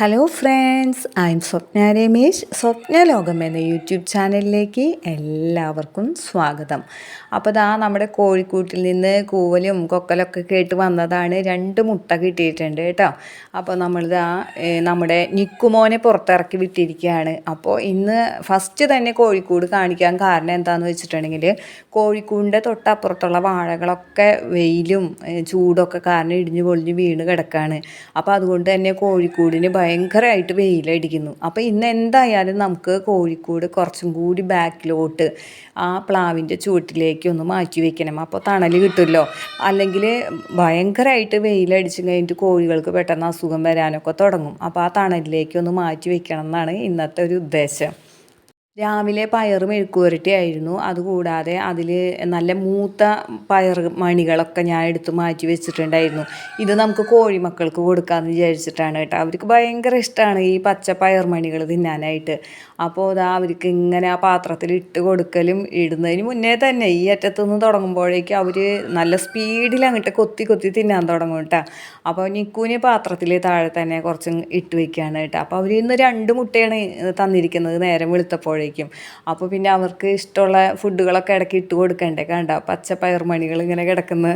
hello friends I'm Swapna Ramesh സ്വപ്ന ലോകം എന്ന YouTube ചാനലിലേക്ക് എല്ലാവർക്കും സ്വാഗതം. അപ്പോൾ ദാ നമ്മുടെ കോഴിക്കൂട്ടിൽ നിന്ന് കൂവലും കൊക്കലൊക്കെ കേട്ട് വന്നതാണ്. രണ്ട് മുട്ട കിട്ടിയിട്ടുണ്ട് കേട്ടോ. അപ്പോൾ നമ്മളിതാ ദാ നമ്മുടെ നിക്കുമോനെ പുറത്തിറക്കി വിട്ടിരിക്കുകയാണ്. അപ്പോൾ ഇന്ന് ഫസ്റ്റ് തന്നെ കോഴിക്കൂട് കാണിക്കാൻ കാരണം എന്താണെന്ന് വെച്ചിട്ടുണ്ടെങ്കിൽ കോഴിക്കൂടിന്റെ തൊട്ടപ്പുറത്തുള്ള വാഴകളൊക്കെ വെയിലും ചൂടൊക്കെ കാരണം ഇടിഞ്ഞു പൊളിഞ്ഞ് വീണ് കിടക്കുകയാണ് അപ്പോൾ അതുകൊണ്ട് തന്നെ കോഴിക്കൂടിന് ഭയങ്കരമായിട്ട് വെയിലടിക്കുന്നു. അപ്പോൾ ഇന്ന് എന്തായാലും നമുക്ക് കോഴിക്കോട് കുറച്ചും കൂടി ബാക്കിലോട്ട് ആ പ്ലാവിന്റെ ചുവട്ടിലേക്ക് ഒന്ന് മാറ്റി വെക്കണം. അപ്പോൾ തണൽ കിട്ടുമല്ലോ. അല്ലെങ്കിൽ ഭയങ്കരമായിട്ട് വെയിലടിച്ച് കഴിഞ്ഞിട്ട് കോഴികൾക്ക് പെട്ടെന്ന് അസുഖം വരാനൊക്കെ തുടങ്ങും. അപ്പോൾ ആ തണലിലേക്ക് ഒന്ന് മാറ്റി വെക്കണം എന്നാണ് ഇന്നത്തെ ഒരു ഉദ്ദേശം. രാവിലെ പയർ മെഴുക്കുപുരട്ടിയായിരുന്നു. അതുകൂടാതെ അതിൽ നല്ല മൂത്ത പയർ മണികളൊക്കെ ഞാൻ എടുത്ത് മാറ്റി വെച്ചിട്ടുണ്ടായിരുന്നു. ഇത് നമുക്ക് കോഴിമക്കൾക്ക് കൊടുക്കാമെന്ന് വിചാരിച്ചിട്ടാണ് കേട്ടോ. അവർക്ക് ഭയങ്കര ഇഷ്ടമാണ് ഈ പച്ച പയർ മണികൾ തിന്നാനായിട്ട്. അപ്പോൾ അതാ അവർക്ക് ഇങ്ങനെ ആ പാത്രത്തിൽ ഇട്ട് കൊടുക്കലും ഇടുന്നതിന് മുന്നേ തന്നെ ഈ അറ്റത്തുനിന്ന് തുടങ്ങുമ്പോഴേക്കും അവർ നല്ല സ്പീഡിൽ അങ്ങോട്ട് കൊത്തി കൊത്തി തിന്നാൻ തുടങ്ങും കേട്ടോ അപ്പോൾ നിക്കൂന് പാത്രത്തിൽ താഴെ തന്നെ കുറച്ച് ഇട്ട് വെക്കുകയാണ് കേട്ടോ അപ്പോൾ അവർ ഇന്ന് രണ്ട് മുട്ടയാണ് തന്നിരിക്കുന്നത് നേരം വെളുത്തപ്പോഴേക്കും. അപ്പോൾ പിന്നെ അവർക്ക് ഇഷ്ടമുള്ള ഫുഡുകളൊക്കെ ഇടയ്ക്ക് ഇട്ട് കൊടുക്കണ്ടേ കണ്ടോ? പച്ച പയർമണികൾ ഇങ്ങനെ കിടക്കുന്ന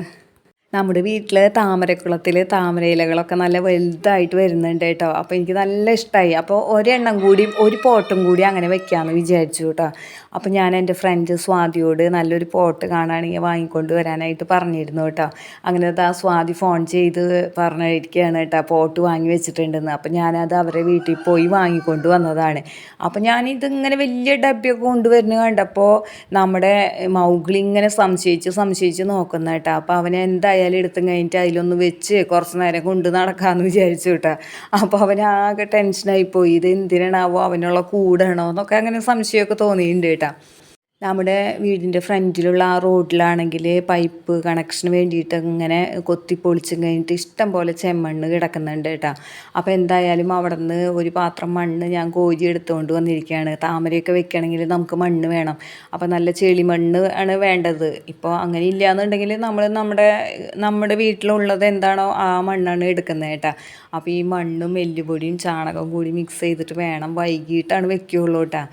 നമ്മുടെ വീട്ടിലെ താമരക്കുളത്തിൽ താമര ഇലകളൊക്കെ നല്ല വലുതായിട്ട് വരുന്നുണ്ട് കേട്ടോ. അപ്പോൾ എനിക്ക് നല്ല ഇഷ്ടമായി അപ്പോൾ ഒരെണ്ണം കൂടി ഒരു പോട്ടും കൂടി അങ്ങനെ വെക്കാമെന്ന് വിചാരിച്ചു കേട്ടോ. അപ്പോൾ ഞാൻ എന്റെ ഫ്രണ്ട് സ്വാതിയോട് നല്ലൊരു പോട്ട് കാണുകയാണെങ്കിൽ വാങ്ങിക്കൊണ്ട് വരാനായിട്ട് പറഞ്ഞിരുന്നു കേട്ടോ. അങ്ങനെ ആ സ്വാതി ഫോൺ ചെയ്ത് പറഞ്ഞിരിക്കുകയാണ് കേട്ടോ പോട്ട് വാങ്ങി വെച്ചിട്ടുണ്ടെന്ന്. അപ്പോൾ ഞാനത് അവരെ വീട്ടിൽ പോയി വാങ്ങിക്കൊണ്ട് വന്നതാണ്. അപ്പോൾ ഞാനിതിങ്ങനെ വലിയ ഡബ്ബയൊക്കെ കൊണ്ടുവരുന്നത് കണ്ടപ്പോൾ നമ്മുടെ മൗഗ്ലി ഇങ്ങനെ സംശയിച്ച് സംശയിച്ച് നോക്കുന്ന കേട്ടോ. അപ്പോൾ അവൻ എന്തായാലും എടുത്തും കഴിഞ്ഞിട്ട് അതിലൊന്ന് വെച്ച് കുറച്ച് നേരം കൊണ്ട് നടക്കാമെന്ന് വിചാരിച്ചു കേട്ടോ. അപ്പോൾ അവനാകെ ടെൻഷനായി പോയി. ഇത് എന്തിനാണാവോ അവനുള്ള കൂടാണോ എന്നൊക്കെ അങ്ങനെ സംശയമൊക്കെ തോന്നിയിട്ടുണ്ട് കേട്ടോ. നമ്മുടെ വീടിന്റെ ഫ്രണ്ടിലുള്ള ആ റോഡിലാണെങ്കിൽ പൈപ്പ് കണക്ഷന് വേണ്ടിയിട്ട് ഇങ്ങനെ കൊത്തി പൊളിച്ചും കഴിഞ്ഞിട്ട് ഇഷ്ടം പോലെ ചെമ്മണ്ണ് കിടക്കുന്നുണ്ട് കേട്ടോ. അപ്പോൾ എന്തായാലും അവിടെ നിന്ന് ഒരു പാത്രം മണ്ണ് ഞാൻ കോരി എടുത്തുകൊണ്ട് വന്നിരിക്കുകയാണ് താമരയൊക്കെ വെക്കണമെങ്കിൽ നമുക്ക് മണ്ണ് വേണം. അപ്പോൾ നല്ല ചെളിമണ്ണ് ആണ് വേണ്ടത്. ഇപ്പോൾ അങ്ങനെ ഇല്ല എന്നുണ്ടെങ്കിൽ നമ്മൾ നമ്മുടെ നമ്മുടെ വീട്ടിലുള്ളത് എന്താണോ ആ മണ്ണാണ് എടുക്കുന്നത് കേട്ടോ. അപ്പോൾ ഈ മണ്ണും എല്ലുപൊടിയും ചാണകവും കൂടി മിക്സ് ചെയ്തിട്ട് വേണം വൈകിട്ടാണ് വെക്കുകയുള്ളൂ കേട്ടോ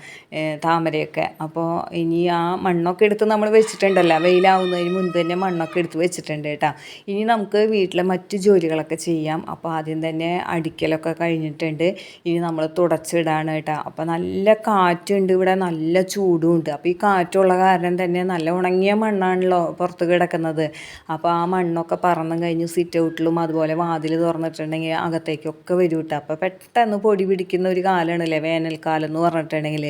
താമരയൊക്കെ. അപ്പോൾ ഇനി ആ മണ്ണൊക്കെ എടുത്ത് നമ്മൾ വെച്ചിട്ടുണ്ടല്ലോ. വെയിലാവുന്നതിന് മുൻപ് തന്നെ മണ്ണൊക്കെ എടുത്ത് വെച്ചിട്ടുണ്ട് കേട്ടോ. ഇനി നമുക്ക് വീട്ടിലെ മറ്റു ജോലികളൊക്കെ ചെയ്യാം. അപ്പോൾ ആദ്യം തന്നെ അടിക്കലൊക്കെ കഴിഞ്ഞിട്ടുണ്ട്. ഇനി നമ്മൾ തുടച്ചിടാണ് കേട്ടോ. അപ്പോൾ നല്ല കാറ്റുണ്ട് ഇവിടെ. നല്ല ചൂടും ഉണ്ട് അപ്പോൾ ഈ കാറ്റുള്ള കാരണം തന്നെ നല്ല ഉണങ്ങിയ മണ്ണാണല്ലോ പുറത്ത് കിടക്കുന്നത്. അപ്പോൾ ആ മണ്ണൊക്കെ പറന്നും കഴിഞ്ഞ് സിറ്റ് ഔട്ടിലും അതുപോലെ വാതിൽ തുറന്നിട്ടുണ്ടെങ്കിൽ അകത്തേക്കൊക്കെ വരും കേട്ടോ. അപ്പോൾ പെട്ടെന്ന് പൊടി പിടിക്കുന്ന ഒരു കാലമാണല്ലേ വേനൽക്കാലം എന്ന് പറഞ്ഞിട്ടുണ്ടെങ്കിൽ.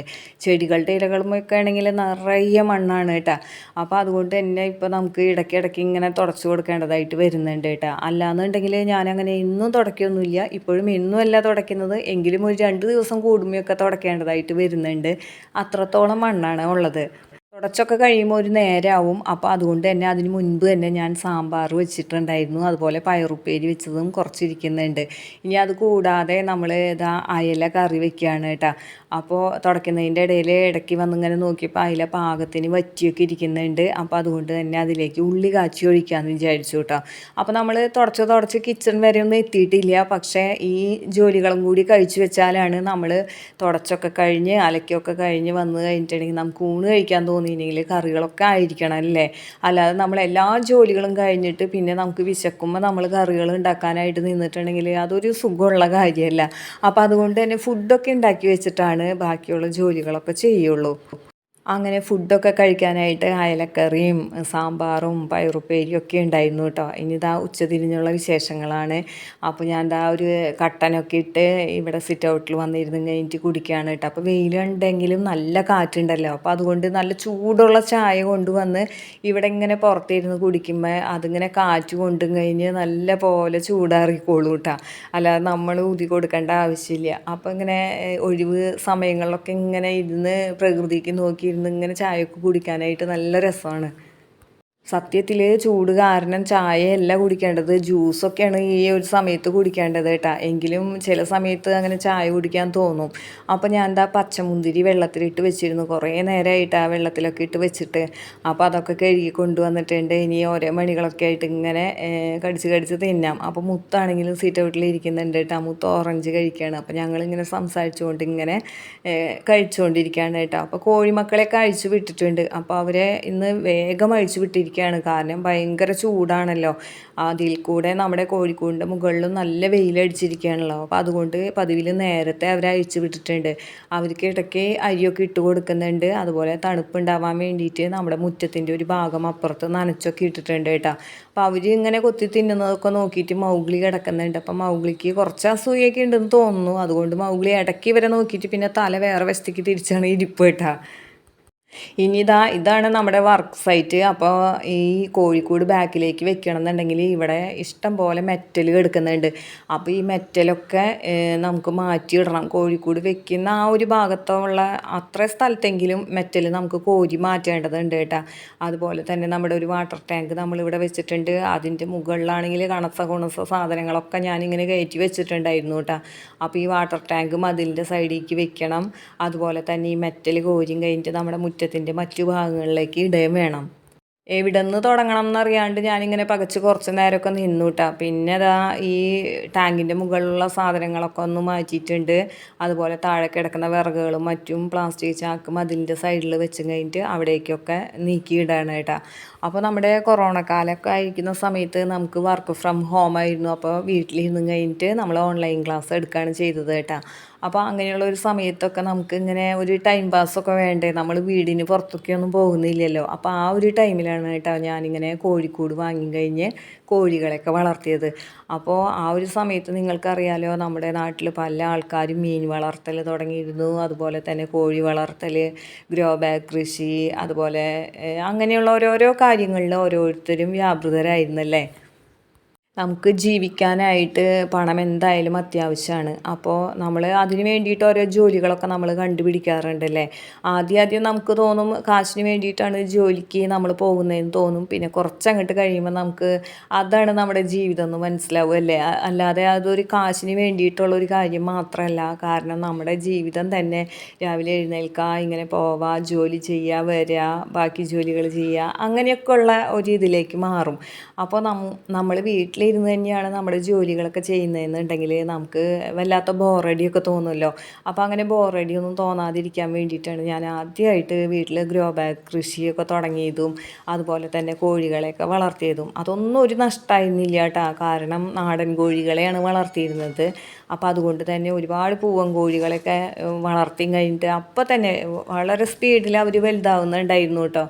ചെടികളുടെ ഇലകളുമൊക്കെ ആണെങ്കിൽ നിറയെ മണ്ണാണ് കേട്ടോ. അപ്പോൾ അതുകൊണ്ട് തന്നെ ഇപ്പോൾ നമുക്ക് ഇടയ്ക്കിടയ്ക്ക് ഇങ്ങനെ തുടച്ചു കൊടുക്കേണ്ടതായിട്ട് വരുന്നുണ്ട് കേട്ടോ. അല്ലാന്നുണ്ടെങ്കിൽ ഞാനങ്ങനെ ഇന്നും തുടയ്ക്കൊന്നുമില്ല. ഇപ്പോഴും ഇന്നും അല്ല തുടയ്ക്കുന്നത്. എങ്കിലും ഒരു രണ്ട് ദിവസം കൂടുമ്പോഴൊക്കെ തുടയ്ക്കേണ്ടതായിട്ട് വരുന്നുണ്ട്. അത്രത്തോളം മണ്ണാണ് ഉള്ളത്. തുടച്ചൊക്കെ കഴിയുമ്പോൾ ഒരു നേരമാവും അപ്പോൾ അതുകൊണ്ട് തന്നെ അതിന് മുൻപ് തന്നെ ഞാൻ സാമ്പാർ വെച്ചിട്ടുണ്ടായിരുന്നു. അതുപോലെ പയറുപ്പേരി വെച്ചതും കുറച്ചിരിക്കുന്നുണ്ട്. ഇനി അത് കൂടാതെ നമ്മൾ ഇതാ അയല കറി വെക്കുകയാണ് കേട്ടോ. അപ്പോൾ തുടയ്ക്കുന്നതിന്റെ ഇടയിൽ ഇടയ്ക്ക് വന്നിങ്ങനെ നോക്കിയപ്പോൾ അയല പാകത്തിന് വറ്റിയൊക്കെ ഇരിക്കുന്നുണ്ട്. അപ്പോൾ അതുകൊണ്ട് തന്നെ അതിലേക്ക് ഉള്ളി കാച്ചി ഒഴിക്കാമെന്ന് വിചാരിച്ചു കേട്ടോ. അപ്പോൾ നമ്മൾ തുടച്ച് തുടച്ച് കിച്ചൺ വരെ ഒന്നും എത്തിയിട്ടില്ല. പക്ഷേ ഈ ജോലികളും കൂടി കഴിച്ചു വെച്ചാലാണ് നമ്മൾ തുടച്ചൊക്കെ കഴിഞ്ഞ് അലക്കൊക്കെ കഴിഞ്ഞ് വന്ന് കഴിഞ്ഞിട്ടുണ്ടെങ്കിൽ നമുക്ക് ഊണ് കഴിക്കാൻ തോന്നിയില്ലെങ്കിൽ കറികളൊക്കെ ആയിരിക്കണം അല്ലേ? അല്ലാതെ നമ്മൾ എല്ലാ ജോലികളും കഴിഞ്ഞിട്ട് പിന്നെ നമുക്ക് വിശക്കുമ്പോൾ നമ്മൾ കറികൾ ഉണ്ടാക്കാനായിട്ട് നിന്നിട്ടുണ്ടെങ്കിൽ അതൊരു സുഖമുള്ള കാര്യമല്ല. അപ്പോൾ അതുകൊണ്ട് തന്നെ ഫുഡൊക്കെ ഉണ്ടാക്കി വെച്ചിട്ടാണ് ബാക്കിയുള്ള ജോലികളൊക്കെ ചെയ്യുള്ളൂ. അങ്ങനെ ഫുഡൊക്കെ കഴിക്കാനായിട്ട് അയലക്കറിയും സാമ്പാറും പയറുപ്പേരിയും ഒക്കെ ഉണ്ടായിരുന്നു കേട്ടോ ഇനി ഇതാ ഉച്ചതിരിഞ്ഞുള്ള വിശേഷങ്ങളാണ്. അപ്പോൾ ഞാൻ ഇതാ ഒരു കട്ടനൊക്കെ ഇട്ട് ഇവിടെ സിറ്റ് ഔട്ടിൽ വന്നിരുന്ന് കഴിഞ്ഞിട്ട് കുടിക്കുകയാണ് കേട്ടോ അപ്പോൾ വെയിലുണ്ടെങ്കിലും നല്ല കാറ്റുണ്ടല്ലോ. അപ്പോൾ അതുകൊണ്ട് നല്ല ചൂടുള്ള ചായ കൊണ്ടുവന്ന് ഇവിടെ ഇങ്ങനെ പുറത്തിരുന്ന് കുടിക്കുമ്പോൾ അതിങ്ങനെ കാറ്റ് കൊണ്ടും കഴിഞ്ഞ് നല്ല പോലെ ചൂടാറിക്കോളൂ കേട്ടോ അല്ലാതെ നമ്മൾ ഊതി കൊടുക്കേണ്ട ആവശ്യമില്ല. അപ്പോൾ ഇങ്ങനെ ഒഴിവ് സമയങ്ങളിലൊക്കെ ഇങ്ങനെ ഇരുന്ന് പ്രകൃതിക്ക് നോക്കി ഇരുന്ന് ഇങ്ങനെ ചായയൊക്കെ കുടിക്കാനായിട്ട് നല്ല രസമാണ്. സത്യത്തിൽ ചൂട് കാരണം ചായയല്ല കുടിക്കേണ്ടത്. ജ്യൂസൊക്കെയാണ് ഈ ഒരു സമയത്ത് കുടിക്കേണ്ടത് കേട്ടാ. എങ്കിലും ചില സമയത്ത് അങ്ങനെ ചായ കുടിക്കാൻ തോന്നും. അപ്പോൾ ഞാൻ എന്താ പച്ചമുന്തിരി വെള്ളത്തിലിട്ട് വെച്ചിരുന്നു. കുറേ നേരമായിട്ട് ആ വെള്ളത്തിലൊക്കെ ഇട്ട് വെച്ചിട്ട് അപ്പോൾ അതൊക്കെ കഴുകി കൊണ്ടുവന്നിട്ടുണ്ട്. ഇനി ഓരോ മണികളൊക്കെ ആയിട്ട് ഇങ്ങനെ കടിച്ച് കടിച്ച് തിന്നാം. അപ്പോൾ മുത്താണെങ്കിലും സീറ്റ് ഔട്ടിൽ ഇരിക്കുന്നുണ്ട് കേട്ടോ. മുത്ത് ഓറഞ്ച് കഴിക്കുകയാണ് അപ്പോൾ ഞങ്ങളിങ്ങനെ സംസാരിച്ചുകൊണ്ട് ഇങ്ങനെ കഴിച്ചുകൊണ്ടിരിക്കുകയാണ് കേട്ടോ. അപ്പോൾ കോഴിമക്കളെയൊക്കെ അഴിച്ചു വിട്ടിട്ടുണ്ട്. അപ്പോൾ അവരെ ഇന്ന് വേഗം അഴിച്ചു വിട്ടിരിക്കുകയാണ് കാരണം ഭയങ്കര ചൂടാണല്ലോ. അതിൽ കൂടെ നമ്മുടെ കോഴിക്കോടിന്റെ മുകളിലും നല്ല വെയിലടിച്ചിരിക്കുകയാണല്ലോ. അപ്പോൾ അതുകൊണ്ട് പതിവിൽ നേരത്തെ അവരെ അഴിച്ചു വിട്ടിട്ടുണ്ട്. അവർക്ക് ഇടയ്ക്ക് അരിയൊക്കെ ഇട്ട് കൊടുക്കുന്നുണ്ട്. അതുപോലെ തണുപ്പുണ്ടാവാൻ വേണ്ടിയിട്ട് നമ്മുടെ മുറ്റത്തിന്റെ ഒരു ഭാഗം അപ്പുറത്ത് നനച്ചൊക്കെ ഇട്ടിട്ടുണ്ട് കേട്ടോ. അപ്പോൾ അവർ ഇങ്ങനെ കൊത്തി തിന്നുന്നതൊക്കെ നോക്കിയിട്ട് മൗഗ്ലി കിടക്കുന്നുണ്ട്. അപ്പോൾ മൗഗ്ലിക്ക് കുറച്ച് അസൂയൊക്കെ ഉണ്ടെന്ന് തോന്നുന്നു. അതുകൊണ്ട് മൗഗ്ലി ഇടയ്ക്ക് ഇവരെ നോക്കിയിട്ട് പിന്നെ തല വേറെ വശത്തേക്ക് തിരിച്ചാണ് ഇരിപ്പ് കേട്ടോ. ഇനി ഇതാ ഇതാണ് നമ്മുടെ വർക്ക് സൈറ്റ് അപ്പോൾ ഈ കോഴിക്കോട് ബാക്കിലേക്ക് വെക്കണം എന്നുണ്ടെങ്കിൽ ഇവിടെ ഇഷ്ടം പോലെ മെറ്റൽ കിടക്കുന്നുണ്ട്. അപ്പോൾ ഈ മെറ്റലൊക്കെ നമുക്ക് മാറ്റിയിടണം. കോഴിക്കോട് വെക്കുന്ന ആ ഒരു ഭാഗത്തുള്ള അത്ര സ്ഥലത്തെങ്കിലും മെറ്റൽ നമുക്ക് കോരി മാറ്റേണ്ടതുണ്ട് കേട്ടോ. അതുപോലെ തന്നെ നമ്മുടെ ഒരു വാട്ടർ ടാങ്ക് നമ്മളിവിടെ വെച്ചിട്ടുണ്ട്. അതിന്റെ മുകളിലാണെങ്കിൽ കണസ കുണസ സാധനങ്ങളൊക്കെ ഞാനിങ്ങനെ കയറ്റി വെച്ചിട്ടുണ്ടായിരുന്നു കേട്ടോ. അപ്പോൾ ഈ വാട്ടർ ടാങ്കും അതിന്റെ സൈഡിലേക്ക് വെക്കണം. അതുപോലെ തന്നെ ഈ മെറ്റൽ കോരിയും കഴിഞ്ഞിട്ട് നമ്മുടെ മുറ്റത്തിന്റെ മറ്റു ഭാഗങ്ങളിലേക്ക് ഇടയും വേണം. എവിടെ നിന്ന് തുടങ്ങണം എന്നറിയാണ്ട് ഞാനിങ്ങനെ പകച്ച് കുറച്ച് നേരമൊക്കെ നിന്നുട്ടാ. പിന്നെ അതാ ഈ ടാങ്കിന്റെ മുകളിലുള്ള സാധനങ്ങളൊക്കെ ഒന്ന് മാറ്റിയിട്ടുണ്ട്. അതുപോലെ താഴെ കിടക്കുന്ന വിറകുകളും മറ്റും പ്ലാസ്റ്റിക് ചാക്കും അതിന്റെ സൈഡിൽ വെച്ച് കഴിഞ്ഞിട്ട് അവിടേക്കൊക്കെ നീക്കിയിടാണ് കേട്ടോ അപ്പോൾ നമ്മുടെ കൊറോണ കാലമൊക്കെ ആയിരിക്കുന്ന സമയത്ത് നമുക്ക് വർക്ക് ഫ്രം ഹോം ആയിരുന്നു. അപ്പോൾ വീട്ടിലിരുന്ന് കഴിഞ്ഞിട്ട് നമ്മൾ ഓൺലൈൻ ക്ലാസ് എടുക്കുകയാണ് ചെയ്തത് കേട്ടോ. അപ്പോൾ അങ്ങനെയുള്ള ഒരു സമയത്തൊക്കെ നമുക്ക് ഇങ്ങനെ ഒരു ടൈം പാസ്സൊക്കെ വേണ്ടേ? നമ്മൾ വീടിന് പുറത്തൊക്കെ ഒന്നും പോകുന്നില്ലല്ലോ. അപ്പോൾ ആ ഒരു ടൈമിലാണ് കേട്ടോ ഞാനിങ്ങനെ കോഴിക്കോട് വാങ്ങി കഴിഞ്ഞ് കോഴികളെയൊക്കെ വളർത്തിയത്. അപ്പോൾ ആ ഒരു സമയത്ത് നിങ്ങൾക്കറിയാലോ നമ്മുടെ നാട്ടിൽ പല ആൾക്കാരും മീൻ വളർത്തൽ തുടങ്ങിയിരുന്നു. അതുപോലെ തന്നെ കോഴി വളർത്തൽ ഗ്രോ ബാഗ് കൃഷി അതുപോലെ അങ്ങനെയുള്ള ഓരോരോ കാര്യങ്ങളിൽ ഓരോരുത്തരും വ്യാപൃതരായിരുന്നല്ലേ? നമുക്ക് ജീവിക്കാനായിട്ട് പണം എന്തായാലും അത്യാവശ്യമാണ്. അപ്പോൾ നമ്മൾ അതിന് വേണ്ടിയിട്ട് ഓരോ ജോലികളൊക്കെ നമ്മൾ കണ്ടുപിടിക്കാറുണ്ടല്ലേ? ആദ്യം ആദ്യം നമുക്ക് തോന്നും കാശിന് വേണ്ടിയിട്ടാണ് ജോലിക്ക് നമ്മൾ പോകുന്നതെന്ന് തോന്നും. പിന്നെ കുറച്ചങ്ങോട്ട് കഴിയുമ്പോൾ നമുക്ക് അതാണ് നമ്മുടെ ജീവിതം എന്ന് മനസ്സിലാവും അല്ലേ? അല്ലാതെ അതൊരു കാശിന് വേണ്ടിയിട്ടുള്ള ഒരു കാര്യം മാത്രമല്ല. കാരണം നമ്മുടെ ജീവിതം തന്നെ രാവിലെ എഴുന്നേൽക്കുക ഇങ്ങനെ പോവുക ജോലി ചെയ്യുക വരിക ബാക്കി ജോലികൾ ചെയ്യുക അങ്ങനെയൊക്കെ ഉള്ള ഒരു ഇതിലേക്ക് മാറും. അപ്പോൾ നമ്മൾ നമ്മൾ വീട്ടിലിരുന്ന് തന്നെയാണ് നമ്മുടെ ജോലികളൊക്കെ ചെയ്യുന്നതെന്നുണ്ടെങ്കിൽ നമുക്ക് വല്ലാത്ത ബോറടിയൊക്കെ തോന്നുമല്ലോ. അപ്പോൾ അങ്ങനെ ബോറടിയൊന്നും തോന്നാതിരിക്കാൻ വേണ്ടിയിട്ടാണ് ഞാൻ ആദ്യമായിട്ട് വീട്ടിൽ ഗ്രോ ബാഗ് കൃഷിയൊക്കെ തുടങ്ങിയതും അതുപോലെ തന്നെ കോഴികളെയൊക്കെ വളർത്തിയതും. അതൊന്നും ഒരു നഷ്ടമായിരുന്നില്ല കേട്ടോ. കാരണം നാടൻ കോഴികളെയാണ് വളർത്തിയിരുന്നത്. അപ്പോൾ അതുകൊണ്ട് തന്നെ ഒരുപാട് പൂവൻ കോഴികളെയൊക്കെ വളർത്തി കഴിഞ്ഞിട്ട് അപ്പോൾ തന്നെ വളരെ സ്പീഡിൽ അവർ വലുതാവുന്നുണ്ടായിരുന്നു കേട്ടോ.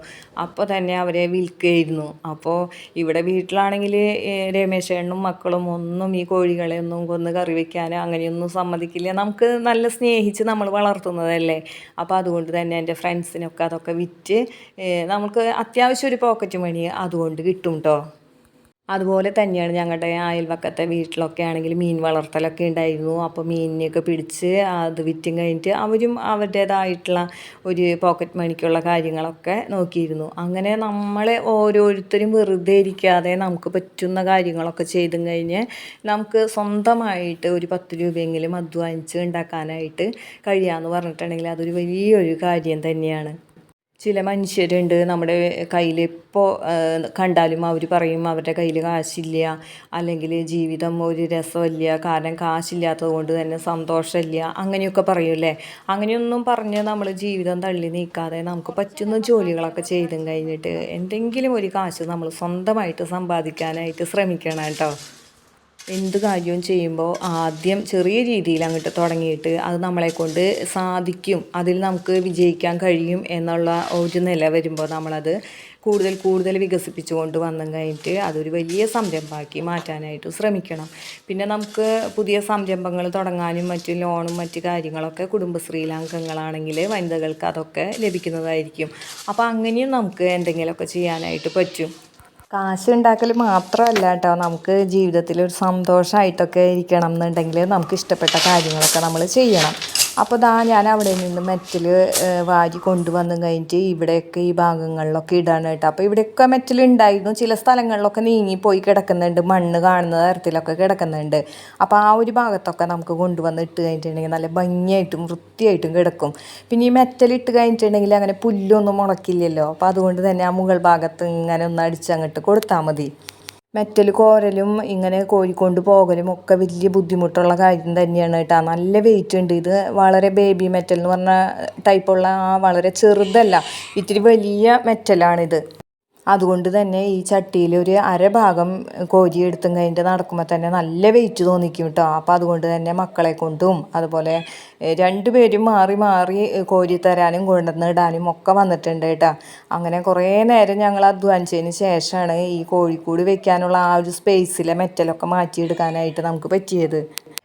അപ്പോൾ തന്നെ അവരെ വിൽക്കുകയായിരുന്നു. അപ്പോൾ ഇവിടെ വീട്ടിലാണെങ്കിൽ രമേശേണ്ണും മക്കളും ഒന്നും ഈ കോഴികളെ ഒന്നും കൊന്ന് കറി വെക്കാൻ അങ്ങനെയൊന്നും സമ്മതിക്കില്ല. നമുക്ക് നല്ല സ്നേഹിച്ച് നമ്മൾ വളർത്തുന്നതല്ലേ? അപ്പോൾ അതുകൊണ്ട് തന്നെ എന്റെ ഫ്രണ്ട്സിനൊക്കെ അതൊക്കെ വിറ്റ് നമുക്ക് അത്യാവശ്യം ഒരു പോക്കറ്റ് മണി അതുകൊണ്ട് കിട്ടും കേട്ടോ അതുപോലെ തന്നെയാണ് ഞങ്ങളുടെ അയൽവക്കത്തെ വീട്ടിലൊക്കെ ആണെങ്കിൽ മീൻ വളർത്തലൊക്കെ ഉണ്ടായിരുന്നു. അപ്പോൾ മീനിനെയൊക്കെ പിടിച്ച് അത് വിറ്റും കഴിഞ്ഞിട്ട് അവരും അവരുടേതായിട്ടുള്ള ഒരു പോക്കറ്റ് മണിക്കുള്ള കാര്യങ്ങളൊക്കെ നോക്കിയിരുന്നു. അങ്ങനെ നമ്മൾ ഓരോരുത്തരും വെറുതെ ഇരിക്കാതെ നമുക്ക് പറ്റുന്ന കാര്യങ്ങളൊക്കെ ചെയ്തും കഴിഞ്ഞ് നമുക്ക് സ്വന്തമായിട്ട് ഒരു പത്ത് രൂപയെങ്കിലും അധ്വാനിച്ച് ഉണ്ടാക്കാനായിട്ട് കഴിയാമെന്ന് പറഞ്ഞിട്ടുണ്ടെങ്കിൽ അതൊരു വലിയൊരു കാര്യം തന്നെയാണ്. ചില മനുഷ്യരുണ്ട് നമ്മുടെ കയ്യിൽ ഇപ്പോൾ കണ്ടാലും അവർ പറയും അവരുടെ കയ്യിൽ കാശില്ല അല്ലെങ്കിൽ ജീവിതം ഒരു രസമില്ല കാരണം കാശില്ലാത്തത് കൊണ്ട് തന്നെ സന്തോഷമില്ല അങ്ങനെയൊക്കെ പറയൂലേ അങ്ങനെയൊന്നും പറഞ്ഞ് നമ്മൾ ജീവിതം തള്ളി നീക്കാതെ നമുക്ക് പറ്റുന്ന ജോലികളൊക്കെ ചെയ്തും കഴിഞ്ഞിട്ട് എന്തെങ്കിലും ഒരു കാശ് നമ്മൾ സ്വന്തമായിട്ട് സമ്പാദിക്കാനായിട്ട് ശ്രമിക്കണം കേട്ടോ. എന്ത് കാര്യവും ചെയ്യുമ്പോൾ ആദ്യം ചെറിയ രീതിയിൽ അങ്ങോട്ട് തുടങ്ങിയിട്ട് അത് നമ്മളെ കൊണ്ട് സാധിക്കും അതിൽ നമുക്ക് വിജയിക്കാൻ കഴിയും എന്നുള്ള ഒരു നില വരുമ്പോൾ നമ്മളത് കൂടുതൽ കൂടുതൽ വികസിപ്പിച്ചു കൊണ്ട് വന്നു കഴിഞ്ഞിട്ട് അതൊരു വലിയ സംരംഭമാക്കി മാറ്റാനായിട്ട് ശ്രമിക്കണം. പിന്നെ നമുക്ക് പുതിയ സംരംഭങ്ങൾ തുടങ്ങാനും മറ്റു ലോണും മറ്റു കാര്യങ്ങളൊക്കെ കുടുംബശ്രീയിലെ അംഗങ്ങളാണെങ്കിൽ വനിതകൾക്ക് അതൊക്കെ ലഭിക്കുന്നതായിരിക്കും. അപ്പോൾ അങ്ങനെയും നമുക്ക് എന്തെങ്കിലുമൊക്കെ ചെയ്യാനായിട്ട് പറ്റും. കാശ് ഉണ്ടാക്കൽ മാത്രമല്ല കേട്ടോ നമുക്ക് ജീവിതത്തിൽ ഒരു സന്തോഷമായിട്ടൊക്കെ ഇരിക്കണം എന്നുണ്ടെങ്കിൽ നമുക്ക് ഇഷ്ടപ്പെട്ട കാര്യങ്ങളൊക്കെ നമ്മൾ ചെയ്യണം. അപ്പോൾ ദാ ഞാൻ അവിടെ നിന്ന് മെറ്റൽ വാരി കൊണ്ടുവന്ന് കഴിഞ്ഞിട്ട് ഇവിടെയൊക്കെ ഈ ഭാഗങ്ങളിലൊക്കെ ഇടാണ് കേട്ടോ. അപ്പോൾ ഇവിടെയൊക്കെ മെറ്റൽ ഉണ്ടായിരുന്നു. ചില സ്ഥലങ്ങളിലൊക്കെ നീങ്ങിപ്പോയി കിടക്കുന്നുണ്ട്. മണ്ണ് കാണുന്ന തരത്തിലൊക്കെ കിടക്കുന്നുണ്ട്. അപ്പോൾ ആ ഒരു ഭാഗത്തൊക്കെ നമുക്ക് കൊണ്ടുവന്ന് ഇട്ട് കഴിഞ്ഞിട്ടുണ്ടെങ്കിൽ നല്ല ഭംഗിയായിട്ടും വൃത്തിയായിട്ടും കിടക്കും. പിന്നെ ഈ മെറ്റൽ ഇട്ട് കഴിഞ്ഞിട്ടുണ്ടെങ്കിൽ അങ്ങനെ പുല്ലൊന്നും മുളക്കില്ലല്ലോ അപ്പോൾ അതുകൊണ്ട് തന്നെ ആ മുകൾ ഭാഗത്ത് ഇങ്ങനെ ഒന്ന് അടിച്ചങ്ങോട്ട് കൊടുത്താൽ മതി. മെറ്റൽ കോരലും ഇങ്ങനെ കോരിക്കൊണ്ട് പോകലും ഒക്കെ വലിയ ബുദ്ധിമുട്ടുള്ള കാര്യം തന്നെയാണ് കേട്ടോ. നല്ല വെയിറ്റ് ഉണ്ട്. ഇത് വളരെ ബേബി മെറ്റൽ എന്ന് പറഞ്ഞ ടൈപ്പുള്ള ആ വളരെ ചെറുതല്ല ഇത്തിരി വലിയ മെറ്റലാണിത് അതുകൊണ്ട് തന്നെ ഈ ചട്ടിയിൽ ഒരു അരഭാഗം കോരി എടുത്തും കഴിഞ്ഞിട്ട് നടക്കുമ്പോൾ തന്നെ നല്ല വെയിറ്റ് തോന്നിക്കും കേട്ടോ അപ്പോൾ അതുകൊണ്ട് തന്നെ മക്കളെ കൊണ്ടും അതുപോലെ രണ്ടുപേരും മാറി മാറി കോരി തരാനും കൊണ്ടുവന്ന് ഇടാനും ഒക്കെ വന്നിട്ടുണ്ട് കേട്ടോ അങ്ങനെ കുറേ നേരം ഞങ്ങൾ അധ്വാനിച്ചതിന് ശേഷമാണ് ഈ കോഴിക്കൂട് വെക്കാനുള്ള ആ ഒരു സ്പേസിലെ മെറ്റലൊക്കെ മാറ്റിയെടുക്കാനായിട്ട് നമുക്ക് പറ്റിയത്.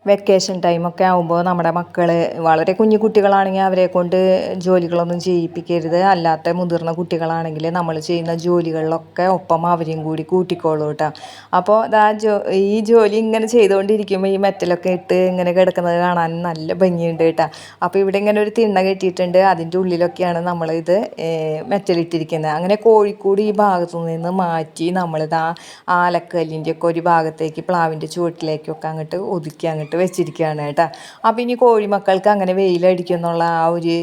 വെക്കേഷൻ ടൈമൊക്കെ ആകുമ്പോൾ നമ്മുടെ മക്കൾ വളരെ കുഞ്ഞു കുട്ടികളാണെങ്കിൽ അവരെ കൊണ്ട് ജോലികളൊന്നും ചെയ്യിപ്പിക്കരുത്. അല്ലാത്ത മുതിർന്ന കുട്ടികളാണെങ്കിൽ നമ്മൾ ചെയ്യുന്ന ജോലികളിലൊക്കെ ഒപ്പം അവരെയും കൂടി കൂട്ടിക്കോളൂ കേട്ടോ. അപ്പോൾ ആ ജോ ഈ ജോലി ഇങ്ങനെ ചെയ്തുകൊണ്ടിരിക്കുമ്പോൾ ഈ മെറ്റലൊക്കെ ഇട്ട് ഇങ്ങനെ കിടക്കുന്നത് കാണാൻ നല്ല ഭംഗിയുണ്ട് കേട്ടോ. അപ്പോൾ ഇവിടെ ഇങ്ങനെ ഒരു തിണ്ണ കെട്ടിയിട്ടുണ്ട്. അതിന്റെ ഉള്ളിലൊക്കെയാണ് നമ്മളിത് മെറ്റലിട്ടിരിക്കുന്നത്. അങ്ങനെ കോഴിക്കോട് ഈ ഭാഗത്തു നിന്ന് മാറ്റി നമ്മളിത് ആ ആലക്കല്ലിന്റെ ഒക്കെ ഒരു ഭാഗത്തേക്ക് പ്ലാവിന്റെ ചുവട്ടിലേക്കൊക്കെ അങ്ങോട്ട് ഒതുക്കി അങ്ങോട്ട് വെച്ചിരിക്കുകയാണ് കേട്ടോ. അപ്പോൾ ഇനി കോഴിമക്കൾക്ക് അങ്ങനെ വെയിലടിക്കും എന്നുള്ള ആ ഒരു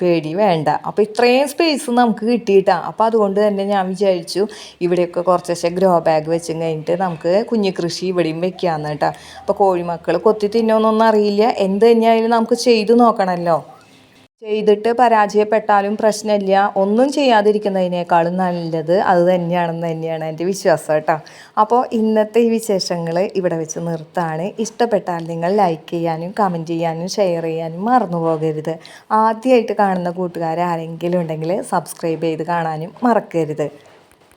പേടി വേണ്ട. അപ്പോൾ ഇത്രയും സ്പേസ് നമുക്ക് കിട്ടിയിട്ടാ. അപ്പോൾ അതുകൊണ്ട് തന്നെ ഞാൻ വിചാരിച്ചു ഇവിടെയൊക്കെ കുറച്ചൊക്കെ ഗ്രോ ബാഗ് വെച്ചും കഴിഞ്ഞിട്ട് നമുക്ക് കുഞ്ഞു കൃഷി ഇവിടെയും വെക്കാമെന്ന് കേട്ടോ. അപ്പോൾ കോഴിമക്കൾ കൊത്തി തിന്നോന്നൊന്നും അറിയില്ല. എന്ത് തന്നെയായാലും നമുക്ക് ചെയ്തു നോക്കണമല്ലോ ചെയ്തിട്ട് പരാജയപ്പെട്ടാലും പ്രശ്നമില്ല. ഒന്നും ചെയ്യാതിരിക്കുന്നതിനേക്കാളും നല്ലത് അത് തന്നെയാണെന്ന് തന്നെയാണ് എന്റെ വിശ്വാസം കേട്ടോ. അപ്പോൾ ഇന്നത്തെ ഈ വിശേഷങ്ങൾ ഇവിടെ വെച്ച് നിർത്താണ്. ഇഷ്ടപ്പെട്ടാൽ നിങ്ങൾ ലൈക്ക് ചെയ്യാനും കമന്റ് ചെയ്യാനും ഷെയർ ചെയ്യാനും മറന്നു പോകരുത്. ആദ്യമായിട്ട് കാണുന്ന കൂട്ടുകാരെ ആരെങ്കിലും ഉണ്ടെങ്കിൽ സബ്സ്ക്രൈബ് ചെയ്ത് കാണാനും മറക്കരുത്.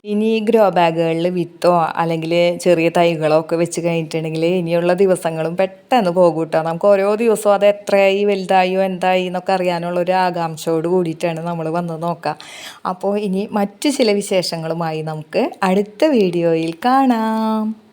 ഇനി ഗ്രോ ബാഗുകളിൽ വിത്തോ അല്ലെങ്കിൽ ചെറിയ തൈകളോ ഒക്കെ വെച്ച് കഴിഞ്ഞിട്ടുണ്ടെങ്കിൽ ഇനിയുള്ള ദിവസങ്ങളും പെട്ടെന്ന് പോകും കേട്ടോ. നമുക്ക് ഓരോ ദിവസവും അത് എത്രയായി വലുതായോ എന്തായി എന്നൊക്കെ അറിയാനുള്ള ഒരു ആകാംക്ഷയോട് കൂടിയിട്ടാണ് നമ്മൾ വന്ന് നോക്കുക. അപ്പോൾ ഇനി മറ്റു ചില വിശേഷങ്ങളുമായി നമുക്ക് അടുത്ത വീഡിയോയിൽ കാണാം.